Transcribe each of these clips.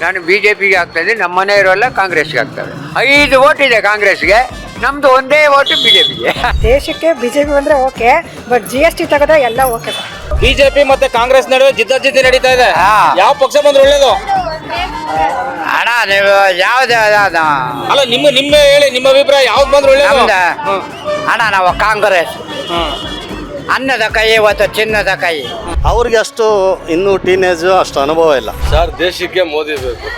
ನಾನು B J ಪಿಗೆ ಆಗ್ತಾ ಇದ್ದೀನಿ ನಮ್ಮ ಮನೆಯವರೆಲ್ಲ ಕಾಂಗ್ರೆಸ್ಗೆ ಆಗ್ತಾರೆ ಐದು ಓಟ್ ಇದೆ ಕಾಂಗ್ರೆಸ್ಗೆ ನಮ್ದು ಒಂದೇ ಓಟು ಬಿ ಜೆ ಪಿಗೆ ದೇಶಕ್ಕೆ ಬಿಜೆಪಿ ಬಂದ್ರೆ okay but G S T ತಗದ ಎಲ್ಲ ಓಕೆ ಸರ್. ಬಿಜೆಪಿ ಮತ್ತೆ ಕಾಂಗ್ರೆಸ್ ನಡುವೆ ಜಿದ್ದಾಜಿದ್ದಿ ನಡೀತಾ ಇದೆ. ಯಾವ ಪಕ್ಷ ಬಂದ್ರೆ ಒಳ್ಳೇದು? ಅಣ್ಣ ನೀವು ಯಾವ್ದು ಅಲ್ಲ ನಿಮ್ಮ ನಿಮ್ಮ ಹೇಳಿ ನಿಮ್ಮ ಅಭಿಪ್ರಾಯ ಯಾವ್ದು ಬಂದ್ರೆ ಒಳ್ಳೇದು. ಅಣ್ಣ ನಾವು ಕಾಂಗ್ರೆಸ್. ಹ್ಮ್. ಅನ್ನದ ಕೈ ಇವತ್ತು ಚಿನ್ನದ ಕೈ. ಅವ್ರಿಗೆ ಅಷ್ಟು ಇನ್ನೂ ಟೀನೇಜ್ ಅಷ್ಟು ಅನುಭವ ಇಲ್ಲ. ಸರ್ ದೇಶಕ್ಕೆ ಮೋದಿ ಬೇಕು.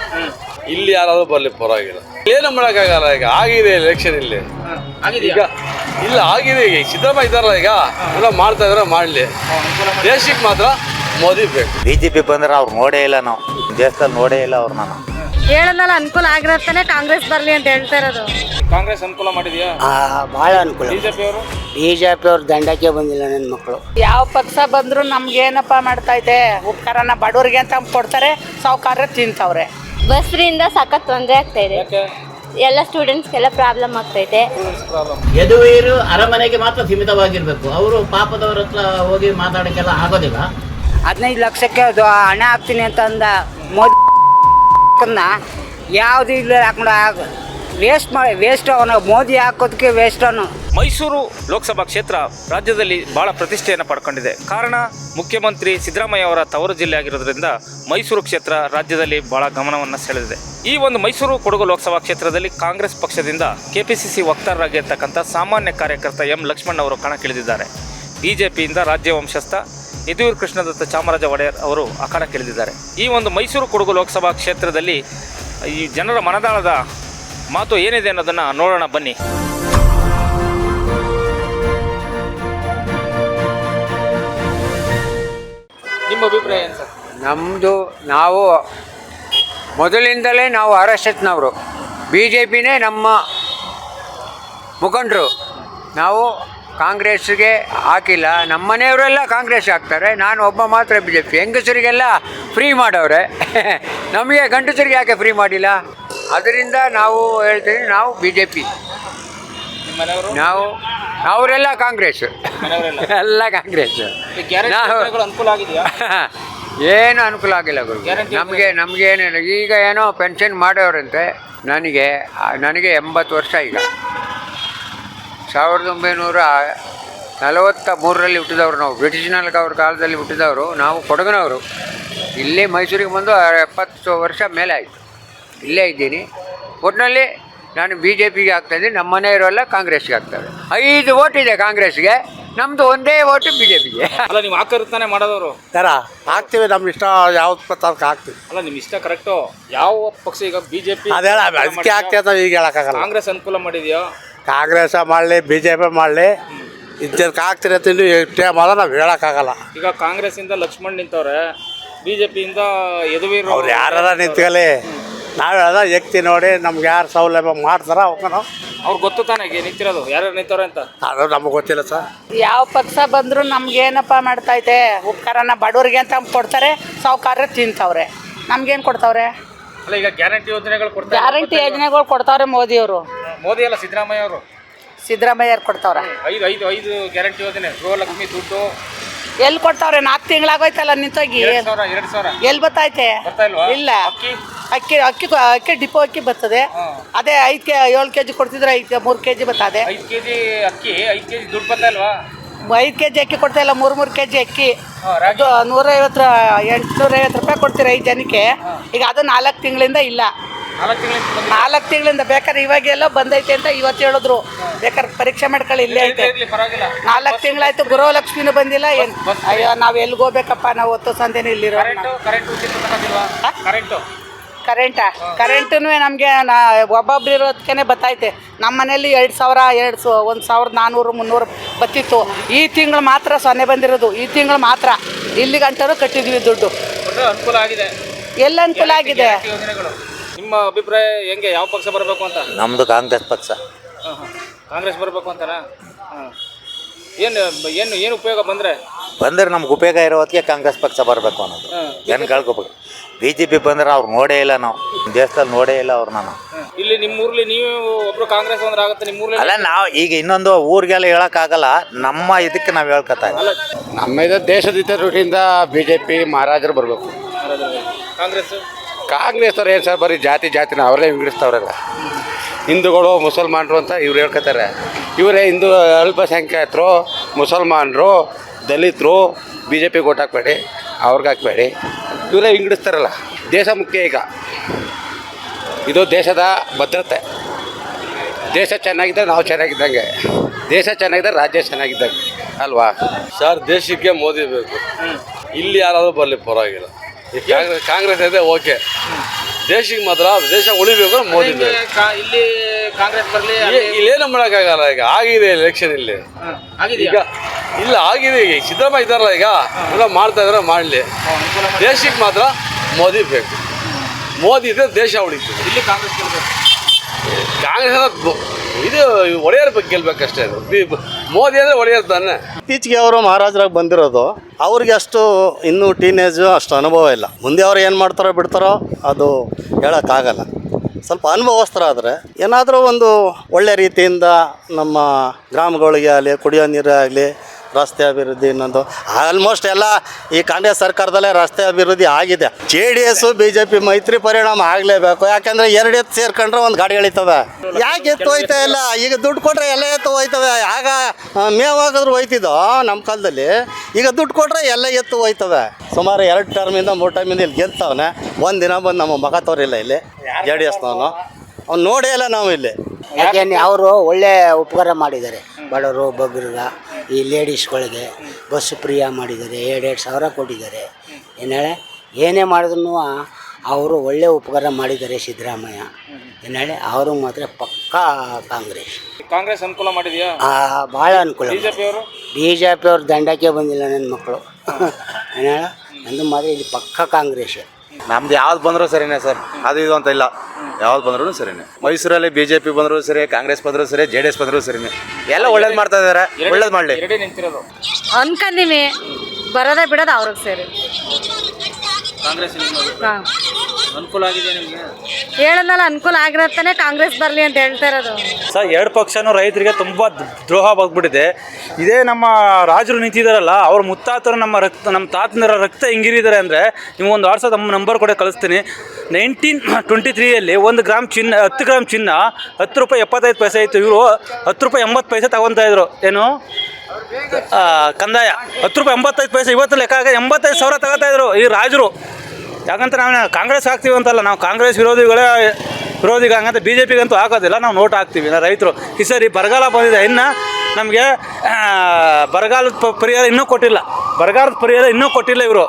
ಇಲ್ಲಿ ಯಾರಾದ್ರೂ ಬರ್ಲಿ ಪರವಾಗಿಲ್ಲ. ಏನು ಮಾಡೋಕ್ಕಾಗಲ್ಲ ಈಗ ಆಗಿದೆ ಎಲೆಕ್ಷನ್ ಇಲ್ಲಿ? ಈಗ ಇಲ್ಲ ಆಗಿದೆ ಈಗ. ಸಿದ್ದರಾಮಯ್ಯ ಇದಾರಲ್ಲ ಈಗ ಎಲ್ಲ ಮಾಡ್ತಾ ಇದ್ರೆ ಮಾಡ್ಲಿ. ದೇಶಕ್ಕೆ ಮಾತ್ರ ಮೋದಿ ಬೇಕು. ಬಿ ಜೆ ಪಿ ಬಂದ್ರೆ ಅವ್ರು ನೋಡೇ ಇಲ್ಲ ನಾವು. ದೇಶದಲ್ಲಿ ನೋಡೇ ಇಲ್ಲ ಅವ್ರು ನಾನು. ಹೇಳೋದಲ್ಲ ಅನುಕೂಲ ಆಗಿರತ್ತಾನೆ ಕಾಂಗ್ರೆಸ್ ಬರಲಿ ಅಂತ ಹೇಳ್ತಾ ಇರೋದು. ಕಾಂಗ್ರೆಸ್ ಅನುಕೂಲ ಮಾಡಿದ್ಯಾ? ಭಾಳ ಅನುಕೂಲ. ಬಿಜೆಪಿ ಅವರು? ಅವ್ರು ದಂಡಕ್ಕೆ ಬಂದಿಲ್ಲ ನನ್ನ ಮಕ್ಕಳು ಯಾವ ಪಕ್ಷ ಬಂದ್ರು ನಮ್ಗೇನಪ್ಪ ಮಾಡ್ತಾ ಇದೆ? ಉಪಕಾರನ ಬಡವರಿಗೆ ಅಂತ ಕೊಡ್ತಾರೆ ಸಾವುಕಾರ ತಿಂತವ್ರೆ. ಬಸ್ ಇಂದ ಸಖತ್ ತೊಂದರೆ ಆಗ್ತಾ ಇದೆ. ಎಲ್ಲ ಸ್ಟೂಡೆಂಟ್ಸ್ಗೆಲ್ಲ ಪ್ರಾಬ್ಲಮ್ ಆಗ್ತೈತೆ ಯದುವೀರು ಅರಮನೆಗೆ ಮಾತ್ರ ಸೀಮಿತವಾಗಿರ್ಬೇಕು. ಅವರು ಪಾಪದವ್ರ ಹತ್ರ ಹೋಗಿ ಮಾತಾಡೋಕ್ಕೆಲ್ಲ ಆಗೋದಿಲ್ಲ. ಹದಿನೈದು ಲಕ್ಷಕ್ಕೆ ಅದು ಹಣ ಹಾಕ್ತೀನಿ ಅಂತ ಅಂದ ಮೋದಿ ಯಾವುದು ಇಲ್ಲ ಹಾಕೊಂಡು ವೇಸ್ಟ್ ಮಾಡಿ ವೇಸ್ಟ್ ಅವನು. ಮೋದಿ ಹಾಕೋದಕ್ಕೆ ವೇಸ್ಟ್ ಅವನು. ಮೈಸೂರು ಲೋಕಸಭಾ ಕ್ಷೇತ್ರ ರಾಜ್ಯದಲ್ಲಿ ಬಹಳ ಪ್ರತಿಷ್ಠೆಯನ್ನು ಪಡ್ಕೊಂಡಿದೆ. ಕಾರಣ, ಮುಖ್ಯಮಂತ್ರಿ ಸಿದ್ದರಾಮಯ್ಯ ಅವರ ತವರು ಜಿಲ್ಲೆ ಆಗಿರೋದ್ರಿಂದ ಮೈಸೂರು ಕ್ಷೇತ್ರ ರಾಜ್ಯದಲ್ಲಿ ಬಹಳ ಗಮನವನ್ನು ಸೆಳೆದಿದೆ. ಈ ಒಂದು ಮೈಸೂರು ಕೊಡಗು ಲೋಕಸಭಾ ಕ್ಷೇತ್ರದಲ್ಲಿ ಕಾಂಗ್ರೆಸ್ ಪಕ್ಷದಿಂದ ಕೆಪಿಸಿಸಿ ವಕ್ತಾರರಾಗಿರ್ತಕ್ಕಂಥ ಸಾಮಾನ್ಯ ಕಾರ್ಯಕರ್ತ ಎಂ ಲಕ್ಷ್ಮಣ್ ಅವರು ಕಣಕ್ಕಿಳಿದಿದ್ದಾರೆ. ಬಿಜೆಪಿಯಿಂದ ರಾಜ್ಯ ವಂಶಸ್ಥ ಯದುವೀರ್ ಕೃಷ್ಣದತ್ತ ಚಾಮರಾಜ ಒಡೆಯರ್ ಅವರು ಅಖಾಡಕ್ಕಿಳಿದಿದ್ದಾರೆ ಈ ಒಂದು ಮೈಸೂರು ಕೊಡಗು ಲೋಕಸಭಾ ಕ್ಷೇತ್ರದಲ್ಲಿ ಈ ಜನರ ಮನದಾಳದ ಮಾತು ಏನಿದೆ ಅನ್ನೋದನ್ನು ನೋಡೋಣ, ಬನ್ನಿ. ನಿಮ್ಮ ಅಭಿಪ್ರಾಯ ಏನು ಸರ್? ನಮ್ಮದು ನಾವು ಮೊದಲಿಂದಲೇ ನಾವು ಆರ್ ಎಸ್ ಎಸ್ನವರು ಬಿ ಜೆ ಪಿನೇ ನಮ್ಮ ಮುಖಂಡರು. ನಾವು ಕಾಂಗ್ರೆಸ್ಗೆ ಹಾಕಿಲ್ಲ. ನಮ್ಮ ಮನೆಯವರೆಲ್ಲ ಕಾಂಗ್ರೆಸ್ ಹಾಕ್ತಾರೆ. ನಾನು ಒಬ್ಬ ಮಾತ್ರ ಬಿ ಜೆ ಪಿ ಹೆಂಗಸರಿಗೆಲ್ಲ ಫ್ರೀ ಮಾಡವ್ರೆ. ನಮಗೆ ಗಂಡಸರಿಗೆ ಯಾಕೆ ಫ್ರೀ ಮಾಡಿಲ್ಲ? ಅದರಿಂದ ನಾವು ಹೇಳ್ತೀವಿ ನಾವು ಬಿ ಜೆ ಪಿ ನಾವು ಅವರೆಲ್ಲ ಕಾಂಗ್ರೆಸ್. ಎಲ್ಲ ಕಾಂಗ್ರೆಸ್. ನಾವು- ಏನು ಅನುಕೂಲ ಆಗಿಲ್ಲ ಗುರು ನಮಗೆ ನಮಗೆ ಏನಿಲ್ಲ. ಈಗ ಏನೋ ಪೆನ್ಷನ್ ಮಾಡೋರಂತೆ. ನನಗೆ ನನಗೆ ಎಂಬತ್ತು ವರ್ಷ ಈಗ. ಸಾವಿರದ ಒಂಬೈನೂರ ನಲವತ್ತ ಮೂರರಲ್ಲಿ ಹುಟ್ಟಿದವರು ನಾವು. ಬ್ರಿಟಿಷ್ನಲ್ಲಿ ಅವ್ರ ಕಾಲದಲ್ಲಿ ಹುಟ್ಟಿದವರು. ನಾವು ಕೊಡಗನವರು. ಇಲ್ಲೇ ಮೈಸೂರಿಗೆ ಬಂದು ಎಪ್ಪತ್ತು ವರ್ಷ ಮೇಲೆ ಆಯಿತು. ಇಲ್ಲೇ ಇದ್ದೀನಿ. ಒಟ್ಟಿನಲ್ಲಿ ನಾನು ಬಿ ಜೆ ಪಿಗೆ ಆಗ್ತಾಯಿದ್ದೀನಿ ನಮ್ಮ ಮನೆಯವರೆಲ್ಲ ಕಾಂಗ್ರೆಸ್ಗೆ ಆಗ್ತಾರೆ ಐದು ಓಟ್ ಇದೆ ಕಾಂಗ್ರೆಸ್ಗೆ ನಮ್ಮದು ಒಂದೇ ಓಟು ಬಿ ಜೆ ಪಿಗೆ ಅಲ್ಲ ನೀವು ಹಾಕಿರ್ತಾನೆ ಮಾಡೋದವರು. ಥರ ಹಾಕ್ತೀವಿ ನಮ್ಮ ಇಷ್ಟ ಯಾವ್ದು ಪತ್ತಾರ್ಕ ಹಾಕ್ತೀವಿ ಅಲ್ಲ ನಿಮ್ಮ ಇಷ್ಟ ಕರೆಕ್ಟು. ಯಾವ ಪಕ್ಷ ಈಗ ಬಿಜೆಪಿ ಅದೇಳ ಅದಕ್ಕೆ ಹಾಕ್ತೀವಿ ಅಂತ ಈಗ ಹೇಳೋಕ್ಕಾಗಲ್ಲ. ಕಾಂಗ್ರೆಸ್ ಅನುಕೂಲ ಮಾಡಿದ್ಯಾ? ಕಾಂಗ್ರೆಸ್ ಮಾಡಲಿ ಬಿ ಜೆ ಪಿ ಮಾಡಲಿ ಇದ್ದಕ್ಕೆ ಆಗ್ತಿರ ತಿಂದು ಇನ್ನು ಟೈಮ್ ಅದ ನಾವು ಹೇಳೋಕ್ಕಾಗಲ್ಲ. ಈಗ ಕಾಂಗ್ರೆಸ್ ಇಂದ ಲಕ್ಷ್ಮಣ್ ನಿಂತವ್ರೆ ಬಿಜೆಪಿಯಿಂದ ಯದುವೀರ್ ಅವ್ರು ಯಾರಾರ ನಿಂತ್ಕಲಿ? ನಾವು ಹೇಳ್ದ ವ್ಯಕ್ತಿ ನೋಡಿ ನಮ್ಗೆ ಯಾರು ಸೌಲಭ್ಯ ಮಾಡ್ತಾರ ಅವ್ಕ ನಾವು. ಅವ್ರು ಗೊತ್ತು ತಾನೇ ಈಗ ನಿಂತಿರೋದು ಯಾರ್ಯಾರು ನಿಂತವ್ರೆ ಅಂತ? ಅದು ನಮಗೆ ಗೊತ್ತಿಲ್ಲ ಸರ್. ಯಾವ ಪಕ್ಷ ಬಂದ್ರು ನಮ್ಗೆ ಏನಪ್ಪ ಉಪ್ಕಾರನ ಇದೆ ಉಪಕಾರನ ಬಡವರಿಗೆ ಅಂತ ಕೊಡ್ತಾರೆ ಸಾವುಕಾರ ತಿಂತವ್ರೆ. ನಮ್ಗೇನು ಕೊಡ್ತಾವ್ರೆ? ಅಲ್ಲ ಈಗ ಗ್ಯಾರಂಟಿ ಯೋಜನೆಗಳು ಕೊಡ್ತಾರೆ ಗ್ಯಾರಂಟಿ ಯೋಜನೆಗಳು ಕೊಡ್ತಾವ್ರೆ ಮೋದಿಯವರು. ಮೋದಿ ಅಲ್ಲ ಸಿದ್ದರಾಮಯ್ಯ ಅವರು? ಸಿದ್ದರಾಮಯ್ಯರು ಕೊಡ್ತಾವ್ರ? ಐದು ಐದು ಐದು ಗ್ಯಾರಂಟಿ ಯೋಜನೆ ಗೃಹಲಕ್ಷ್ಮಿ ದುಡ್ಡು. ಎಲ್ಲಿ ಕೊಡ್ತಾವ್ರೆ? ನಾಲ್ಕು ತಿಂಗಳಾಗೋಯ್ತಲ್ಲ ನಿಂತೋಗಿ. ಎರಡ್ ಸಾವಿರ ಎರಡು ಸಾವಿರ. ಎಲ್ಲಿ ಬತ್ತೈತೆ ಬರ್ತಾ ಇಲ್ವಾ? ಇಲ್ಲ. ಅಕ್ಕಿ? ಅಕ್ಕಿ ಅಕ್ಕಿ ಅಕ್ಕಿ ಡಿಪೋ ಅಕ್ಕಿ ಬರ್ತದೆ. ಅದೇ ಐದು ಕೆ ಏಳು ಕೆ ಜಿ ಕೊಡ್ತಿದ್ರೆ ಐದು ಮೂರು ಕೆ ಜಿ ಬರ್ತದೆ. ಐದು ಕೆಜಿ ಅಕ್ಕಿ ಐದು ಕೆಜಿ ದುಡ್ಡು ಬರ್ತಾ ಇಲ್ವಾ? ಐದು ಕೆ ಜಿ ಅಕ್ಕಿ ಕೊಡ್ತಾ ಇಲ್ಲ ಮೂರು ಮೂರು ಕೆ ಜಿ ಅಕ್ಕಿ. ಹಾ, ರಾಗಿ? ಅದು ನೂರೈವತ್ತು ಎಂಟುನೂರೈವತ್ತು ರೂಪಾಯಿ ಕೊಡ್ತೀರ ಐದು ಜನಕ್ಕೆ? ಈಗ ಅದು ನಾಲ್ಕು ತಿಂಗಳಿಂದ ಇಲ್ಲ. ನಾಲ್ಕು ತಿಂಗಳಿಂದ ಬೇಕಾದ್ರೆ ಇವಾಗೆಲ್ಲ ಬಂದೈತೆ ಅಂತ ಇವತ್ತು ಹೇಳಿದ್ರು. ಬೇಕಾದ್ರೆ ಪರೀಕ್ಷೆ ಮಾಡ್ಕೊಳ್ಳಿ ಇಲ್ಲೇ ಐತೆ. ನಾಲ್ಕು ತಿಂಗಳಾಯ್ತು ಗೃಹಲಕ್ಷ್ಮಿನೂ ಬಂದಿಲ್ಲ. ಏನು ಅಯ್ಯೋ ನಾವು ಎಲ್ಲಿಗೆ ಹೋಗ್ಬೇಕಪ್ಪ ನಾವು ಹೊತ್ತು ಸಂದೇನೆ ಇಲ್ಲಿರೋ ಕರೆಂಟು ಕರೆಂಟ್ ನಮಗೆ ನಾ ಒಬ್ಬೊಬ್ರು ಇರೋದಕ್ಕೆ ಬತ್ತೈತೆ. ನಮ್ಮ ಮನೇಲಿ ಎರಡು ಸಾವಿರ ಎರಡು ಸೊ ಒಂದು ಸಾವಿರದ ನಾನ್ನೂರು ಮುನ್ನೂರು ಬತ್ತಿತ್ತು. ಈ ತಿಂಗಳು ಮಾತ್ರ ಸೊನ್ನೆ ಬಂದಿರೋದು. ಈ ತಿಂಗಳು ಮಾತ್ರ. ಇಲ್ಲಿ ಗಂಟರು ಕಟ್ಟಿದ್ವಿ ದುಡ್ಡು. ಅನುಕೂಲ ಆಗಿದೆ. ಎಲ್ಲ ಅನುಕೂಲ ಆಗಿದೆ. ನಿಮ್ಮ ಅಭಿಪ್ರಾಯ ಹೆಂಗೆ? ಯಾವ ಪಕ್ಷ ಬರಬೇಕು ಅಂತ? ನಮ್ಮದು ಕಾಂಗ್ರೆಸ್ ಪಕ್ಷ. ಹಾಂ ಹಾಂ. ಕಾಂಗ್ರೆಸ್ ಬರಬೇಕು ಅಂತಾರಾ? ಹಾಂ. ಏನು ಏನು ಏನು ಉಪಯೋಗ ಬಂದರೆ? ಬಂದರೆ ನಮ್ಗೆ ಉಪಯೋಗ ಇರೋ ಕಾಂಗ್ರೆಸ್ ಪಕ್ಷ ಬರಬೇಕು ಅನ್ನೋದು. ಜನಗಳಿಗೆ ಬಿ ಜೆ ಪಿ ಬಂದ್ರೆ ಅವ್ರು ನೋಡೇ ಇಲ್ಲ ನಾವು. ದೇಶದಲ್ಲಿ ನೋಡೇ ಇಲ್ಲ ಅವ್ರು ನಾನು. ಇಲ್ಲಿ ನಿಮ್ಮ ಊರಲ್ಲಿ ನೀವು ಒಬ್ರು ಕಾಂಗ್ರೆಸ್ ಅಂದ್ರೆ ಆಗುತ್ತೆ ನಿಮ್ಮ ಊರಲ್ಲಿ ಅಲ್ಲ ನಾವು ಈಗ ಇನ್ನೊಂದು ಊರಿಗೆಲ್ಲ ಹೇಳೋಕ್ಕಾಗಲ್ಲ. ನಮ್ಮ ಇದಕ್ಕೆ ನಾವು ಹೇಳ್ಕೊತಾ ಇದ್ದೀವಿ. ನಮ್ಮ ಇದು ದೇಶದ ಹಿತದೃಷ್ಟಿಯಿಂದ ಬಿ ಜೆ ಪಿ ಮಹಾರಾಜರು ಬರಬೇಕು. ಕಾಂಗ್ರೆಸ್? ಕಾಂಗ್ರೆಸ್ ಅವ್ರು ಏನು ಸರ್ ಬರೀ ಜಾತಿ ಜಾತಿನ ಅವರೇ ವಿಂಗಡಿಸ್ತವ್ರಲ್ಲ? ಹಿಂದೂಗಳು ಮುಸಲ್ಮಾನರು ಅಂತ ಇವ್ರು ಹೇಳ್ಕೊತಾರೆ. ಇವರೇ ಹಿಂದೂ ಅಲ್ಪಸಂಖ್ಯಾತರು ಮುಸಲ್ಮಾನರು ದಲಿತರು ಬಿ ಜೆ ಪಿಗೆ ಓಟ್ ಹಾಕ್ಬೇಡಿ ಅವ್ರಿಗೆ ಹಾಕ್ಬೇಡಿ. ಇವರೇ ವಿಂಗಡಿಸ್ತಾರಲ್ಲ ದೇಶ ಮುಖ್ಯ ಈಗ. ಇದು ದೇಶದ ಭದ್ರತೆ. ದೇಶ ಚೆನ್ನಾಗಿದ್ದರೆ ನಾವು ಚೆನ್ನಾಗಿದ್ದಂಗೆ. ದೇಶ ಚೆನ್ನಾಗಿದ್ದರೆ ರಾಜ್ಯ ಚೆನ್ನಾಗಿದ್ದಂಗೆ. ಅಲ್ವಾ? ಸರ್ ದೇಶಕ್ಕೆ ಮೋದಿ ಬೇಕು. ಇಲ್ಲಿ ಯಾರಾದರೂ ಬರಲಿ ಪರವಾಗಿಲ್ಲ. ಈ ಕಾಂಗ್ರೆಸ್ ಕಾಂಗ್ರೆಸ್ ಇದೆ ಓಕೆ. ದೇಶಕ್ಕೆ ಮಾತ್ರ ದೇಶ ಉಳಿಬೇಕು ಮೋದಿ ಇಲ್ಲಿ ಕಾಂಗ್ರೆಸ್ ಬರಲಿ ಇಲ್ಲಿ- ಇಲ್ಲೇನು ಮಾಡೋಕ್ಕಾಗಲ್ಲ ಈಗ? ಆಗಿದೆ ಎಲೆಕ್ಷನ್ ಇಲ್ಲಿ. ಈಗ ಇಲ್ಲ ಆಗಿದೆ ಈಗ. ಸಿದ್ದರಾಮಯ್ಯ ಇದ್ದಾರಲ್ಲ ಈಗ? ಎಲ್ಲ ಮಾಡ್ತಾ ಇದಾರೆ ಮಾಡಲಿ. ದೇಶಕ್ಕೆ ಮಾತ್ರ ಮೋದಿ ಬೇಕು. ಮೋದಿ ಇದ್ರೆ ದೇಶ ಉಳಿತು ಇಲ್ಲಿ ಕಾಂಗ್ರೆಸ್ ಗೆಲ್ಬೇಕು. ಕಾಂಗ್ರೆಸ್ ಅಂದ್ರೆ ಬ- ಇದು ಒಡೆಯರ್ ಬಗ್ಗೆ ಗೆಲ್ಬೇಕಷ್ಟೇ ಮೋದಿ ಅಂದ್ರೆ ಒಡೆಯರ್ ತಾನೆ. ಇತ್ತೀಚೆಗೆ ಅವರು ಮಹಾರಾಜರಾಗಿ ಬಂದಿರೋದು, ಅವ್ರಿಗೆ ಅಷ್ಟು ಇನ್ನೂ ಟೀನೇಜು ಅಷ್ಟು ಅನುಭವ ಇಲ್ಲ. ಮುಂದೆ ಅವ್ರು ಏನು ಮಾಡ್ತಾರೋ ಬಿಡ್ತಾರೋ ಅದು ಹೇಳೋಕ್ಕಾಗಲ್ಲ. ಸ್ವಲ್ಪ ಅನುಭವಸ್ಥರಾದರೆ ಏನಾದರೂ ಒಂದು ಒಳ್ಳೆ ರೀತಿಯಿಂದ ನಮ್ಮ ಗ್ರಾಮಗಳಿಗೆ ಆಗಲಿ, ಕುಡಿಯೋ ನೀರೇ ಆಗಲಿ ರಸ್ತೆ ಅಭಿವೃದ್ಧಿ ಇನ್ನೊಂದು ಆಲ್ಮೋಸ್ಟ್ ಎಲ್ಲ ಈ ಕಾಂಗ್ರೆಸ್ ಸರ್ಕಾರದಲ್ಲೇ ರಸ್ತೆ ಅಭಿವೃದ್ಧಿ ಆಗಿದೆ. J D S B J P ಮೈತ್ರಿ ಪರಿಣಾಮ ಆಗಲೇಬೇಕು. ಯಾಕಂದ್ರೆ ಎರಡು ಎತ್ತು ಸೇರ್ಕೊಂಡ್ರೆ ಒಂದು ಗಾಡಿ ಎಳಿತದೆ. ಯಾಕೆ ಎತ್ತು ಹೋಯ್ತಾ ಇಲ್ಲ? ಈಗ ದುಡ್ಡು ಕೊಟ್ಟರೆ ಎಲ್ಲ ಎತ್ತು ಹೋಯ್ತವೆ. ಆಗ ಆ, ಮೇವು ಹಾಕಿದ್ರು ಹೋಯ್ತಿದ್ದೋ ನಮ್ಮ ಕಾಲದಲ್ಲಿ? ಈಗ ದುಡ್ಡು ಕೊಟ್ಟರೆ ಎಲ್ಲ ಎತ್ತು ಹೋಯ್ತವೆ. ಸುಮಾರು ಎರಡು ಟರ್ಮಿಂದ ಮೂರು ಟರ್ಮಿಂದ ಇಲ್ಲಿ ಗೆಲ್ತವನೆ. ಒಂದು ದಿನ ಬಂದು ನಮ್ಮ ಮಗ ತೋರಿಲ್ಲ ಇಲ್ಲಿ ಜೆ ಡಿ ಎಸ್ನವನು ಅವ್ನು ನೋಡೇ ಇಲ್ಲ ನಾವು ಇಲ್ಲಿ. ಯಾಕೆ ಅವರು ಒಳ್ಳೆ ಉಪಕಾರ ಮಾಡಿದ್ದಾರೆ. ಬಡವರು ಬಗ್ಗರ್ಗ ಈ ಲೇಡೀಸ್ಗಳಿಗೆ ಬಸ್ ಪ್ರಿಯ ಮಾಡಿದ್ದಾರೆ ಎರಡೆರಡು ಸಾವಿರ ಕೊಟ್ಟಿದ್ದಾರೆ. ಏನು ಹೇಳಿ? ಏನೇ ಮಾಡಿದ್ರು ಅವರು ಒಳ್ಳೆ ಉಪಕಾರ ಮಾಡಿದ್ದಾರೆ ಸಿದ್ದರಾಮಯ್ಯ. ಏನು ಹೇಳಿ? ಅವರು ಮಾತ್ರ ಪಕ್ಕಾ ಕಾಂಗ್ರೆಸ್. ಕಾಂಗ್ರೆಸ್ ಅನುಕೂಲ ಮಾಡಿದ್ಯಾ? ಭಾಳ ಅನುಕೂಲ ಬಿಜೆಪಿ ಅವರು? ಬಿ ಜೆ ಪಿ ಅವ್ರು ದಂಡಕ್ಕೆ ಬಂದಿಲ್ಲ ನನ್ನ ಮಕ್ಕಳು ಏನೇಳ ಹೇಳ? ನಂದು ಮಾತ್ರ ಇಲ್ಲಿ ಪಕ್ಕಾ ಕಾಂಗ್ರೆಸ್. ನಮ್ದು ಯಾವ್ದು ಬಂದರೂ ಸರಿನೇ ಸರ್. ಅದು ಇದು ಅಂತ ಇಲ್ಲ. ಯಾವ್ದು ಬಂದ್ರು ಸರಿನೇ. ಮೈಸೂರಲ್ಲಿ ಬಿಜೆಪಿ ಬಂದ್ರು ಪಿ ಬಂದರೂ ಸರಿ ಕಾಂಗ್ರೆಸ್ ಬಂದ್ರು ಸರಿ ಜೆ ಡಿ ಎಸ್ ಬಂದ್ರು ಸರಿನೇ. ಎಲ್ಲ ಒಳ್ಳೇದು ಮಾಡ್ತಾ ಇದ್ದಾರೆ ಒಳ್ಳೇದು ಮಾಡಲಿ. ಅನ್ಕಂದೀವಿ ಬರೋದೇ ಬಿಡೋದು ಅವ್ರಿಗೆ ಸೇರಿ. ಕಾಂಗ್ರೆಸ್ ಹಾಂ. ಅನುಕೂಲ ಆಗಿದೆ ನಿಮಗೆ? ಹೇಳೋದಲ್ಲ ಅನುಕೂಲ ಆಗಿರತ್ತಾನೆ ಕಾಂಗ್ರೆಸ್ ಬರಲಿ ಅಂತ ಹೇಳ್ತಾ ಇರೋದು. ಸರ್ ಎರಡು ಪಕ್ಷನೂ ರೈತರಿಗೆ ತುಂಬ ದ್ರೋಹ ಬಂದ್ಬಿಟ್ಟಿದೆ ಇದೇ ನಮ್ಮ ರಾಜರು ನಿಂತಿದ್ದಾರಲ್ಲ ಅವ್ರ ಮುತ್ತಾತರು ನಮ್ಮ ರಕ್ತ ನಮ್ಮ ತಾತನರ ರಕ್ತ ಹೆಂಗಿರಿದಾರೆ ಅಂದರೆ ನಿಮ್ಗೊಂದು ವಾಟ್ಸಪ್ ನಮ್ಮ ನಂಬರ್ ಕೂಡ ಕಳಿಸ್ತೀನಿ. ನೈನ್ಟೀನ್ ಟ್ವೆಂಟಿ ತ್ರೀಯಲ್ಲಿ ಒಂದು ಗ್ರಾಮ್ ಚಿನ್ನ ಹತ್ತು ಗ್ರಾಮ್ ಚಿನ್ನ ಹತ್ತು ರೂಪಾಯಿ ಎಪ್ಪತ್ತೈದು ಪೈಸೆ ಇತ್ತು. ಇವರು ಹತ್ತು ರೂಪಾಯಿ ಎಂಬತ್ತು ಪೈಸೆ ತಗೊತಾ ಇದ್ರು. ಏನು? ಕಂದಾಯ. ಹತ್ತು ರೂಪಾಯಿ ಎಂಬತ್ತೈದು ಪೈಸೆ ಇವತ್ತು ಲೆಕ್ಕ ಎಂಬತ್ತೈದು ಸಾವಿರ ತಗೋತಾ ಇದ್ರು ಈ ರಾಜರು. ಯಾಕಂತ ನಾವು ಕಾಂಗ್ರೆಸ್ ಹಾಕ್ತೀವಿ ಅಂತಲ್ಲ, ನಾವು ಕಾಂಗ್ರೆಸ್ ವಿರೋಧಿಗಳೇ ವಿರೋಧಿಗ ಹಂಗಂತ ಬಿ ಜೆ ಪಿಗಂತೂ ಹಾಕೋದಿಲ್ಲ, ನಾವು ನೋಟ್ ಹಾಕ್ತೀವಿ. ನಾವು ರೈತರು, ಈ ಸರಿ ಬರಗಾಲ ಬಂದಿದೆ, ಇನ್ನು ನಮಗೆ ಬರಗಾಲದ ಪರಿಹಾರ ಇನ್ನೂ ಕೊಟ್ಟಿಲ್ಲ. ಬರಗಾಲದ ಪರಿಹಾರ ಇನ್ನೂ ಕೊಟ್ಟಿಲ್ಲ ಇವರು.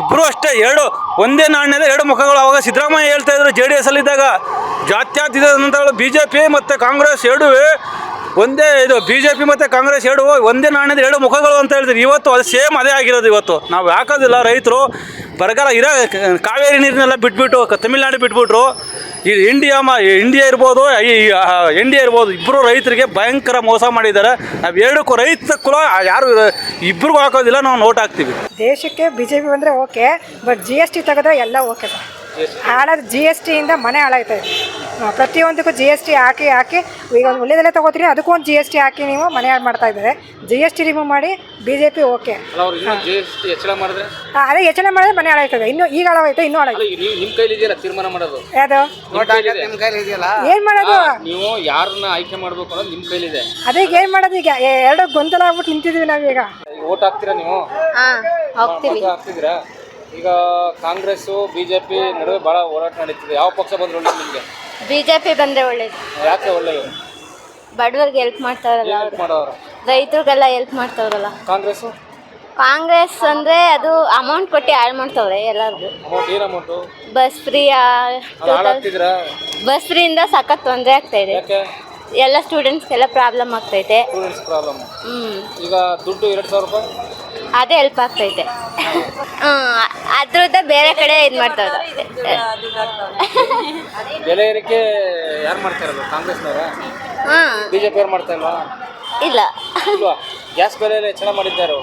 ಇಬ್ಬರು ಅಷ್ಟೇ, ಎರಡು, ಒಂದೇ ನಾಣ್ಯದ ಎರಡು ಮುಖಗಳು. ಆವಾಗ ಸಿದ್ದರಾಮಯ್ಯ ಹೇಳ್ತಾ ಇದ್ರು ಜೆ ಡಿ ಎಸ್ ಅಲ್ಲಿದ್ದಾಗ ಜಾತ್ಯತೀತ ಬಿ ಜೆ ಪಿ ಮತ್ತು ಕಾಂಗ್ರೆಸ್, ಎರಡೂ ಒಂದೇ ಇದು ಬಿ ಜೆ ಪಿ ಮತ್ತು ಕಾಂಗ್ರೆಸ್ ಎರಡು ಒಂದೇ ನಾಣ್ಯದ ಎರಡು ಮುಖಗಳು ಅಂತ ಹೇಳಿದ್ರು. ಇವತ್ತು ಅದು ಸೇಮ್ ಅದೇ ಆಗಿರೋದು ಇವತ್ತು. ನಾವು ಹಾಕೋದಿಲ್ಲ ರೈತರು. ಬರಗಾಲ ಇರೋ ಕಾವೇರಿ ನೀರನ್ನೆಲ್ಲ ಬಿಟ್ಬಿಟ್ಟು ತಮಿಳ್ನಾಡು ಬಿಟ್ಬಿಟ್ರು. ಈ ಇಂಡಿಯಾ ಮ ಇಂಡಿಯಾ ಇರ್ಬೋದು, ಈ ಇಂಡಿಯಾ ಇರ್ಬೋದು ಇಬ್ಬರು ರೈತರಿಗೆ ಭಯಂಕರ ಮೋಸ ಮಾಡಿದ್ದಾರೆ. ನಾವು ಎರಡಕ್ಕೂ ರೈತ ಕುಲ ಯಾರು ಇಬ್ಬರಿಗೂ ಹಾಕೋದಿಲ್ಲ, ನಾವು ನೋಟ್ ಹಾಕ್ತೀವಿ. ದೇಶಕ್ಕೆ ಬಿ ಜೆ ಪಿ ಬಂದರೆ okay, but G S T ತೆಗೆದ್ರೆ ಎಲ್ಲ ಓಕೆ ಹಾಳಾದ ಜಿ ಎಸ್ ಟಿಯಿಂದ ಮನೆ ಹಾಳಾಯ್ತದೆ. ಪ್ರತಿಯೊಂದಕ್ಕೂ ಜಿ ಎಸ್ ಟಿ ಹಾಕಿ ಹಾಕಿ ಈಗ ಒಂದು ಒಳ್ಳೆದಲ್ಲೇ ತಗೋತೀರಿ ಅದಕ್ಕೂ ಒಂದು ಜಿ ಎಸ್ ಟಿ ಹಾಕಿ ನೀವು ಮನೆ ಹಾಳು ಮಾಡ್ತಾ ಇದ್ದಾರೆ. ಜಿ ಎಸ್ ಟಿ ರಿಮೂವ್ ಮಾಡಿ ಬಿ ಜೆ ಪಿ ಓಕೆ ಅದೇ ಹೆಚ್ಚಳ ಮಾಡಿದ್ರೆ? ಅದೇ ಯೋಚನೆ ಮಾಡಿದ್ರೆ ಮನೆ ಹಾಳಾಯ್ತದೆ. ಇನ್ನು ಈಗ ಹಾಳಾಯ್ತು ಇನ್ನೂ ಹಾಳಾಯ್ತು ಅಲ್ಲ ನಿಮ್ಮ ಕೈಲಿ ಇದೆಯಲ್ಲ ತೀರ್ಮಾನ ಮಾಡೋದು? ಯಾವುದು? ನಿಮ್ ಕೈಲಿದೆ. ಏನು ಮಾಡೋದು? ನೀವು ಯಾರನ್ನ ಆಯ್ಕೆ ಮಾಡಬೇಕು ಅನ್ನೋದು ನಿಮ್ಮ ಕೈಲಿದೆ ಅದೇ ಏನು ಮಾಡೋದು ಈಗ? ಎ- ಎರಡು ಗೊಂದಲ ಆಗ್ಬಿಟ್ಟು ನಿಂತಿದ್ದೀವಿ ನಾವೀಗ. ಈಗ ಓಟ್ ಹಾಕ್ತೀರಾ ನೀವು? ಹಾಂ ಹೋಗ್ತೀವಿ ಓಟ್ ಹಾಕ್ತಿದ್ದೀರಾ? ಈಗ ಕಾಂಗ್ರೆಸ್ ಬಿಜೆಪಿ ನಡುವೆ ಬಹಳ ಹೋರಾಟ ನಡೀತಿದೆ. ಯಾವ ಪಕ್ಷ ಬಂದ್ರೆ ಒಳ್ಳೇದು ನಿಮಗೆ? ಬಿ ಜೆ ಪಿ ಬಂದರೆ ಒಳ್ಳೇದು. ಯಾಕೆ ಒಳ್ಳೆಯದು? ಬಡವರಿಗೆ ಹೆಲ್ಪ್ ಮಾಡ್ತಾರಲ್ಲ ಅವರು. ಮಾಡೋರು? ರೈತರಿಗೆಲ್ಲ ಹೆಲ್ಪ್ ಮಾಡ್ತಾವ್ರಲ್ಲ. ಕಾಂಗ್ರೆಸ್ ಕಾಂಗ್ರೆಸ್ ಅಂದರೆ ಅದು ಅಮೌಂಟ್ ಕೊಟ್ಟು ಹಾಳು ಮಾಡ್ತಾವ್ರೆ ಎಲ್ಲರಿಗೂ. ಅಮೌಂಟ್ ಏನು ಅಮೌಂಟು ಬಸ್ ಫ್ರೀ ಇಂದ ಹಾಳಾಗ್ತಿದ್ದೀರಾ ಬಸ್ ಫ್ರೀಯಿಂದ ಸಖತ್ ತೊಂದರೆ ಆಗ್ತಾ ಇದೆ. ಯಾಕೆ? ಎಲ್ಲ ಸ್ಟೂಡೆಂಟ್ಸ್ಗೆಲ್ಲ ಪ್ರಾಬ್ಲಮ್ ಆಗ್ತೈತೆ ಸ್ಟೂಡೆಂಟ್ಸ್ ಪ್ರಾಬ್ಲಮ್ ಹ್ಞೂ ಈಗ ದುಡ್ಡು ಎರಡು ಸಾವಿರ ರೂಪಾಯಿ? ಅದೇ ಹೆಲ್ಪ್ ಆಗ್ತೈತೆ. ಅದ್ರದ್ದ ಅದ್ರದ್ದು ಬೇರೆ ಕಡೆ ಇದು ಮಾಡ್ತಾರೆ ಬೆಲೆ ಏರಿಕೆ ಯಾರು ಮಾಡ್ತಾ ಇರೋದು? ಕಾಂಗ್ರೆಸ್ನವರ? ಹಾಂ ಬಿಜೆಪಿ ಅವ್ರು ಮಾಡ್ತಾ ಇಲ್ವಾ? ಇಲ್ಲ. ಇಲ್ವಾ? ಗ್ಯಾಸ್ ಬೆಲೆ ಎಲ್ಲ ಹೆಚ್ಚಳ ಮಾಡಿದ್ದಾರೆ.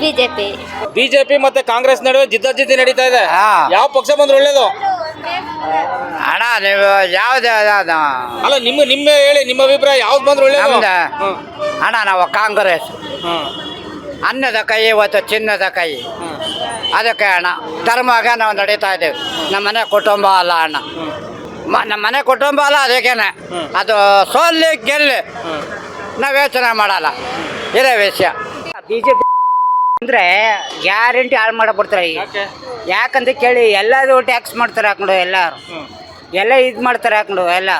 ಬಿ ಜೆ ಪಿ ಬಿಜೆಪಿ ಮತ್ತೆ ಕಾಂಗ್ರೆಸ್ ನಡುವೆ ಜಿದ್ದಾಜಿದ್ದಿ ನಡೀತಾ ಇದೆ. ಯಾವ ಪಕ್ಷ ಬಂದ್ರೆ ಒಳ್ಳೇದು? ಅಣ್ಣ ನೀವು ಯಾವ್ದು ಅಲ್ಲ ನಿಮ್ಮ ನಿಮ್ಮ ಹೇಳಿ ನಿಮ್ಮ ಅಭಿಪ್ರಾಯ ಯಾವ್ದು ಬಂದ್ರೆ ಒಳ್ಳೇದು. ಅಣ್ಣ ನಾವು ಕಾಂಗ್ರೆಸ್. ಹ್ಮ್. ಅನ್ನದ ಕೈ ಇವತ್ತು ಚಿನ್ನದ ಕೈ. ಅದಕ್ಕೆ ಅಣ್ಣ ಧರ್ಮವಾಗ ನಾವು ನಡೀತಾ ಇದ್ದೇವೆ. ನಮ್ಮ ಮನೆ ಕುಟುಂಬ ಅಲ್ಲ ಅಣ್ಣ. ಮ- ನಮ್ಮ ಮನೆ ಕುಟುಂಬ ಅಲ್ಲ ಅದಕ್ಕೇನೆ. ಅದು ಸೋಲ್ಲಿ ಗೆಲ್ಲಿ ನಾವು ಯೋಚನೆ ಮಾಡಲ್ಲ. ಇದೇ ವಿಷಯ. ಬಿ ಜೆ ಪಿ ಅಂದರೆ ಗ್ಯಾರಂಟಿ ಹಾಳು ಮಾಡಬಿಡ್ತಾರೆ ಈಗ. ಯಾಕಂತ ಕೇಳಿ ಎಲ್ಲರೂ ಟ್ಯಾಕ್ಸ್ ಮಾಡ್ತಾರೆ ಹಾಕೊಂಡು ಎಲ್ಲರೂ. ಎಲ್ಲ ಇದು ಮಾಡ್ತಾರೆ ಹಾಕೊಂಡು ಎಲ್ಲ.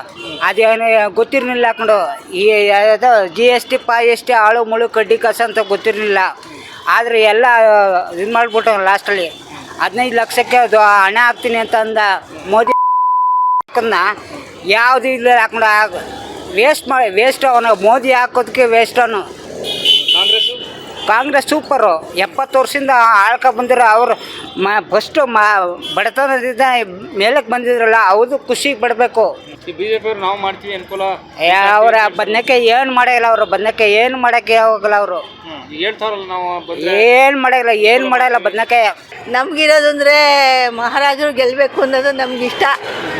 ಅದೇನು ಗೊತ್ತಿರಲಿಲ್ಲ ಹಾಕೊಂಡು ಈ ಯಾವುದು ಜಿ ಎಸ್ ಟಿ ಪಾ ಎಸ್ ಟಿ ಆಳು ಮುಳು ಕಡ್ಡಿ ಕಸ ಅಂತ ಗೊತ್ತಿರಲಿಲ್ಲ. ಆದರೆ ಎಲ್ಲ ಇದು ಮಾಡಿಬಿಟ್ಟು ಲಾಸ್ಟಲ್ಲಿ ಹದಿನೈದು ಲಕ್ಷಕ್ಕೆ ಅದು ಹಣ ಹಾಕ್ತೀನಿ ಅಂತ ಅಂದ ಮೋದಿ ಯಾವುದು ಇಲ್ಲ ಹಾಕೊಂಡು ವೇಸ್ಟ್ ಮಾಡಿ ವೇಸ್ಟ್ ಅವನು ಮೋದಿ ಹಾಕೋದಕ್ಕೆ ವೇಸ್ಟ್ ಅವನು. Congress super. ಎಪ್ಪತ್ತು ವರ್ಷದಿಂದ ಆಳ್ಕೊ ಬಂದಿರೋ ಅವರು ಮ ಫಸ್ಟು ಮಾ ಬಡತನದಿಂದ ಮೇಲಕ್ಕೆ ಬಂದಿದ್ರಲ್ಲ ಅವ್ರದ್ದು ಖುಷಿಗೆ ಪಡಬೇಕು. ಈ ನಾವು ಮಾಡ್ತೀವಿ ಅನುಕೂಲ? ಅವರ ಬದನೆಕಾಯಿ ಏನು ಮಾಡಿಲ್ಲ ಅವರು ಬದನೆಕಾಯಿ ಏನು ಮಾಡೋಕ್ಕೆ ಹೋಗಲ್ಲ ಅವರು. ಹೇಳ್ತಾರಲ್ಲ ನಾವು ಏನು ಮಾಡಿಲ್ಲ ಏನು ಮಾಡಿಲ್ಲ ಬದನೆಕಾಯಿ. ನಮಗಿರೋದಂದ್ರೆ ಮಹಾರಾಜರು ಗೆಲ್ಲಬೇಕು ಅನ್ನೋದು ನಮ್ಗೆ ಇಷ್ಟ.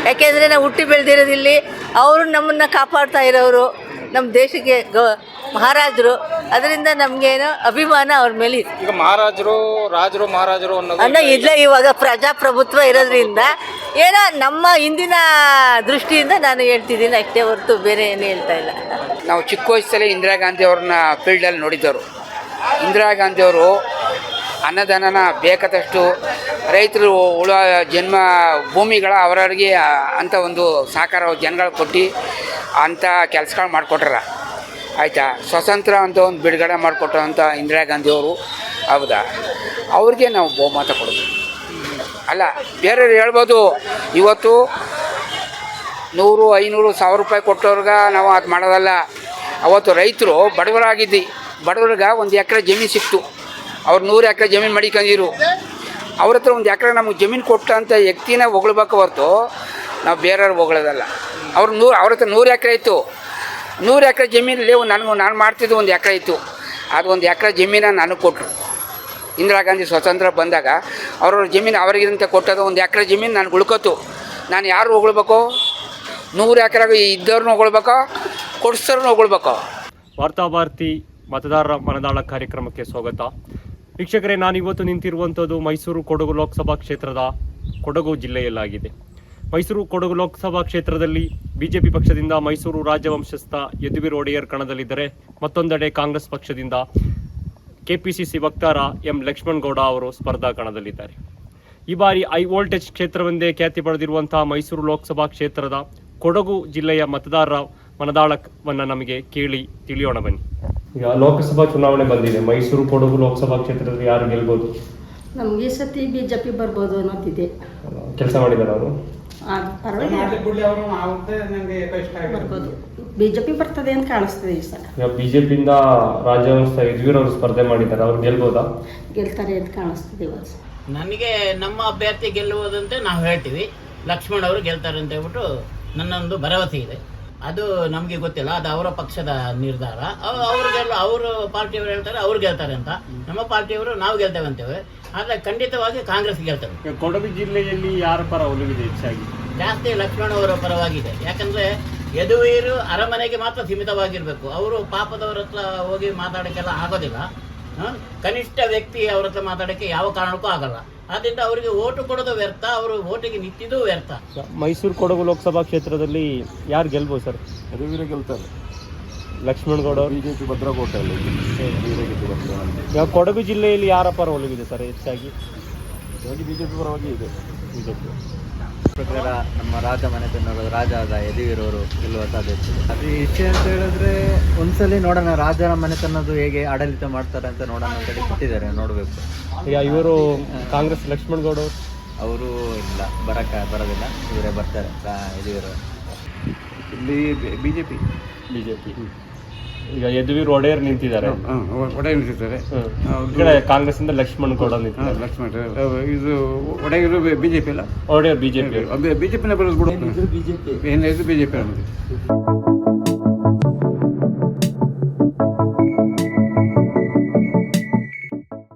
ಯಾಕೆಂದರೆ ನಾವು ಹುಟ್ಟಿ ಬೆಳೆದಿರೋದಿಲ್ಲಿ ಅವರು ನಮ್ಮನ್ನು ಕಾಪಾಡ್ತಾ ಇರೋರು ನಮ್ಮ ದೇಶಕ್ಕೆ ಗೌ ಮಹಾರಾಜರು ಅದರಿಂದ ನಮಗೇನೋ ಅಭಿಮಾನ ಅವ್ರ ಮೇಲೆ ಇದೆ. ಈಗ ಮಹಾರಾಜರು ರಾಜರು ಮಹಾರಾಜರು ಅನ್ನೋದು ಅನ್ನೋ ಇಲ್ಲ ಇವಾಗ ಪ್ರಜಾಪ್ರಭುತ್ವ ಇರೋದ್ರಿಂದ ಏನೋ ನಮ್ಮ ಹಿಂದಿನ ದೃಷ್ಟಿಯಿಂದ ನಾನು ಹೇಳ್ತಿದ್ದೀನಿ ಅಷ್ಟೇ ಹೊರತು ಬೇರೆ ಏನು ಹೇಳ್ತಾ ಇಲ್ಲ. ನಾವು ಚಿಕ್ಕ ವಯಸ್ಸಲ್ಲೇ ಇಂದಿರಾ ಗಾಂಧಿ ಅವ್ರನ್ನ ಫೀಲ್ಡಲ್ಲಿ ನೋಡಿದ್ದವರು. ಇಂದಿರಾ ಗಾಂಧಿ ಅವರು ಅನ್ನದಾನನ ಬೇಕಾದಷ್ಟು ರೈತರು ಉಳ ಜನ್ಮ ಭೂಮಿಗಳ ಅವರವರಿಗೆ ಅಂತ ಒಂದು ಸಹಕಾರ ಜನಗಳು ಕೊಟ್ಟು ಅಂಥ ಕೆಲಸಗಳು ಮಾಡಿಕೊಟ್ರ. ಆಯಿತಾ? ಸ್ವತಂತ್ರ ಅಂತ ಒಂದು ಬಿಡುಗಡೆ ಮಾಡಿಕೊಟ್ಟಂಥ ಇಂದಿರಾ ಗಾಂಧಿಯವರು, ಹೌದಾ? ಅವ್ರಿಗೆ ನಾವು ಬಹುಮತ ಕೊಡೋದು. ಅಲ್ಲ, ಬೇರೆಯವ್ರು ಹೇಳ್ಬೋದು, ಇವತ್ತು ನೂರು, ಐನೂರು ಸಾವಿರ ರೂಪಾಯಿ ಕೊಟ್ಟವ್ರಿಗೆ ನಾವು ಅದು ಮಾಡೋದಲ್ಲ. ಅವತ್ತು ರೈತರು ಬಡವರಾಗಿದ್ದು, ಬಡವ್ರಿಗೆ ಒಂದು ಎಕರೆ ಜಮೀನು ಸಿಕ್ತು. ಅವ್ರು ನೂರು ಎಕರೆ ಜಮೀನು ಮಡಿಕೊಂಡಿರು ಅವ್ರ ಹತ್ರ ಒಂದು ಎಕರೆ ನಮಗೆ ಜಮೀನು ಕೊಟ್ಟಂಥ ವ್ಯಕ್ತಿನ ಹೊಗಳ್ಬೇಕು ಹೊರತು, ನಾವು ಬೇರೆಯವ್ರು ಹೊಗಳೋದಲ್ಲ. ಅವ್ರು ನೂರು ಅವ್ರ ಹತ್ರ ನೂರು ಎಕರೆ ಇತ್ತು. ನೂರು ಎಕರೆ ಜಮೀನಲ್ಲಿ ನನಗೆ ನಾನು ಮಾಡ್ತಿದ್ದು ಒಂದು ಎಕರೆ ಇತ್ತು. ಅದು ಒಂದು ಎಕರೆ ಜಮೀನ ನನಗೆ ಕೊಟ್ಟರು ಇಂದಿರಾ ಗಾಂಧಿ ಸ್ವತಂತ್ರ ಬಂದಾಗ ಅವ್ರವ್ರ ಜಮೀನು ಅವರಿಗಿಂತ ಕೊಟ್ಟದ ಒಂದು ಎಕರೆ ಜಮೀನು ನನಗೆ ಉಳ್ಕೋತು. ನಾನು ಯಾರು ಹೊಗಳ್ಬೇಕು ನೂರು ಎಕರೆ ಇದ್ದವ್ರನ್ನ ಹೊಗಳ್ಬೇಕೋ ಕೊಡ್ಸೋರ್ನ ವಾರ್ತಾ ವಾರ್ತಾಭಾರತಿ ಮತದಾರರ ಮನದಾಳ ಕಾರ್ಯಕ್ರಮಕ್ಕೆ ಸ್ವಾಗತ. ವೀಕ್ಷಕರೇ ನಾನು ಇವತ್ತು ನಿಂತಿರುವಂಥದ್ದು ಮೈಸೂರು ಕೊಡಗು ಲೋಕಸಭಾ ಕ್ಷೇತ್ರದ ಕೊಡಗು ಜಿಲ್ಲೆಯಲ್ಲಾಗಿದೆ. ಮೈಸೂರು ಕೊಡಗು ಲೋಕಸಭಾ ಕ್ಷೇತ್ರದಲ್ಲಿ ಬಿಜೆಪಿ ಪಕ್ಷದಿಂದ ಮೈಸೂರು ರಾಜವಂಶಸ್ಥ ಯದುವೀರ್ ಒಡೆಯರ್ ಕಣದಲ್ಲಿದ್ದರೆ ಮತ್ತೊಂದೆಡೆ ಕಾಂಗ್ರೆಸ್ ಪಕ್ಷದಿಂದ ಕೆಪಿಸಿಸಿ ವಕ್ತಾರ ಎಂ ಲಕ್ಷ್ಮಣಗೌಡ ಅವರು ಸ್ಪರ್ಧಾ ಕಣದಲ್ಲಿದ್ದಾರೆ. ಈ ಬಾರಿ ಹೈ ವೋಲ್ಟೇಜ್ ಕ್ಷೇತ್ರವೆಂದೇ ಖ್ಯಾತಿ ಪಡೆದಿರುವಂತಹ ಮೈಸೂರು ಲೋಕಸಭಾ ಕ್ಷೇತ್ರದ ಕೊಡಗು ಜಿಲ್ಲೆಯ ಮತದಾರರ ಮನದಾಳವನ್ನು ನಮಗೆ ಕೇಳಿ ತಿಳಿಯೋಣ ಬನ್ನಿ. ಈಗ ಲೋಕಸಭಾ ಚುನಾವಣೆ ಬಂದಿದೆ. ಮೈಸೂರು ಕೊಡಗು ಲೋಕಸಭಾ ಕ್ಷೇತ್ರದಲ್ಲಿ ಯಾರು ಗೆಲ್ಬೋದು? ನಮ್ಗೆ ಸತಿ ಬಿಜೆಪಿ ಬರ್ಬೋದು ಅನ್ನೋದಿದೆ ಕೆಲಸ ಮಾಡಿದ್ದಾರೆ ಅವರು? ಬರ್ಬೋದು ಬಿ ಜೆ ಪಿ ಬರ್ತದೆ ಅಂತ ಕಾಣಿಸ್ತದೆ ಈ ಸಲ. ಈಗ ಬಿಜೆಪಿಯಿಂದ ರಾಜವಂಶ ಯದುವೀರ್ ಅವರು ಸ್ಪರ್ಧೆ ಮಾಡಿದ್ದಾರೆ ಅವ್ರು ಗೆಲ್ಬೋದಾ? ಗೆಲ್ತಾರೆ ಅಂತ ಕಾಣಿಸ್ತದೆ ಇವಾಗ ನನಗೆ ನಮ್ಮ ಅಭ್ಯರ್ಥಿ ಗೆಲ್ಲುವುದಂತೆ ನಾವು ಹೇಳ್ತೀವಿ. ಲಕ್ಷ್ಮಣ್ ಅವರು ಗೆಲ್ತಾರೆ ಅಂತ ಹೇಳ್ಬಿಟ್ಟು ನನ್ನೊಂದು ಭರವಸೆ ಇದೆ. ಅದು ನಮಗೆ ಗೊತ್ತಿಲ್ಲ ಅದು ಅವರ ಪಕ್ಷದ ನಿರ್ಧಾರ. ಅವ್ರಿಗೆಲ್ಲ ಅವ್ರು ಪಾರ್ಟಿಯವರು ಹೇಳ್ತಾರೆ ಅವ್ರು ಗೆಲ್ತಾರೆ ಅಂತ. ನಮ್ಮ ಪಾರ್ಟಿಯವರು ನಾವು ಗೆಲ್ತೇವೆ ಅಂತೇವೆ. ಆದರೆ ಖಂಡಿತವಾಗಿ ಕಾಂಗ್ರೆಸ್ ಗೆಲ್ತೇವೆ ಕೊಡಗು ಜಿಲ್ಲೆಯಲ್ಲಿ ಯಾರ ಪರ ಒಲವಿದೆ ಹೆಚ್ಚಾಗಿ? ಜಾಸ್ತಿ ಲಕ್ಷ್ಮಣ ಅವರ ಪರವಾಗಿದೆ. ಯಾಕಂದ್ರೆ ಯದುವೀರು ಅರಮನೆಗೆ ಮಾತ್ರ ಸೀಮಿತವಾಗಿರಬೇಕು. ಅವರು ಪಾಪದವ್ರ ಹತ್ರ ಹೋಗಿ ಮಾತಾಡೋಕ್ಕೆಲ್ಲ ಆಗೋದಿಲ್ಲ? ಕನಿಷ್ಠ ವ್ಯಕ್ತಿ ಅವ್ರ ಹತ್ರ ಮಾತಾಡೋಕ್ಕೆ ಯಾವ ಕಾರಣಕ್ಕೂ ಆಗಲ್ಲ. ಆದ್ರಿಂದ ಅವರಿಗೆ ಓಟು ಕೊಡೋದು ವ್ಯರ್ಥ ಅವರು ಓಟಿಗೆ ನಿಂತಿದ್ದು ವ್ಯರ್ಥ. ಮೈಸೂರು ಕೊಡಗು ಲೋಕಸಭಾ ಕ್ಷೇತ್ರದಲ್ಲಿ ಯಾರು ಗೆಲ್ಬೋದು ಸರ್? ಯದುವೀರ ಗೆಲ್ತಾರೆ. ಲಕ್ಷ್ಮಣಗೌಡ ಅವರು? ಬಿಜೆಪಿ ಭದ್ರಕೋಟೆಯಲ್ಲಿ. ಈಗ ಕೊಡಗು ಜಿಲ್ಲೆಯಲ್ಲಿ ಯಾರ ಪರ ಒಲವಿದೆ ಸರ್ ಹೆಚ್ಚಾಗಿ ಬಿಜೆಪಿ ಪರವಾಗಿ ಇದೆ. ಬಿಜೆಪಿ. ಪ್ರಕಾರ ನಮ್ಮ ರಾಜ ಮನೆತನದ ರಾಜ ಆದ ಯದುವೀರವರು ಗೆಲ್ಲುವ ಸಾಧ್ಯತೆ ಇದೆ. ಅದು ಇಚ್ಛೆ ಅಂತ ಹೇಳಿದ್ರೆ ಒಂದ್ಸಲಿ ನೋಡೋಣ ರಾಜರ ಮನೆತನದ್ದು ಹೇಗೆ ಆಡಳಿತ ಮಾಡ್ತಾರೆ ಅಂತ ನೋಡೋಣ ಅಂತೇಳಿ ಕೊಟ್ಟಿದ್ದಾರೆ ನೋಡಬೇಕು. ಈಗ ಇವರು ಕಾಂಗ್ರೆಸ್ ಲಕ್ಷ್ಮಣಗೌಡ ಅವರು? ಅವರು ಇಲ್ಲ ಬರಕ ಬರೋದಿಲ್ಲ ಇವರೇ ಬರ್ತಾರೆ ರಾ- ಯದುವೀರು ಇಲ್ಲಿ ಬಿಜೆಪಿ. ಬಿಜೆಪಿ. ಈಗ ಯದುವೀರ್ ಒಡೆಯರ್ ನಿಂತಿದ್ದಾರೆ. ಒಡೆಯರ್ ನಿಂತಿದ್ದಾರೆ. ಹ್ಮ್. ಈ ಕಡೆ ಕಾಂಗ್ರೆಸ್ ಇಂದ ಲಕ್ಷ್ಮಣ್ ಗೌಡ ನಿಂತಿದ್ದಾರೆ. ಲಕ್ಷ್ಮಣ ಇದು ಒಡೆಯರು ಬಿಜೆಪಿ ಅಲ್ಲ? ಒಡೆಯರ್ ಬಿಜೆಪಿ. ಬಿಜೆಪಿನ ಬರೋದು ಬಿಡು. ಏನಿದ್ರು ಬಿಜೆಪಿ. ನಮ್ಮದು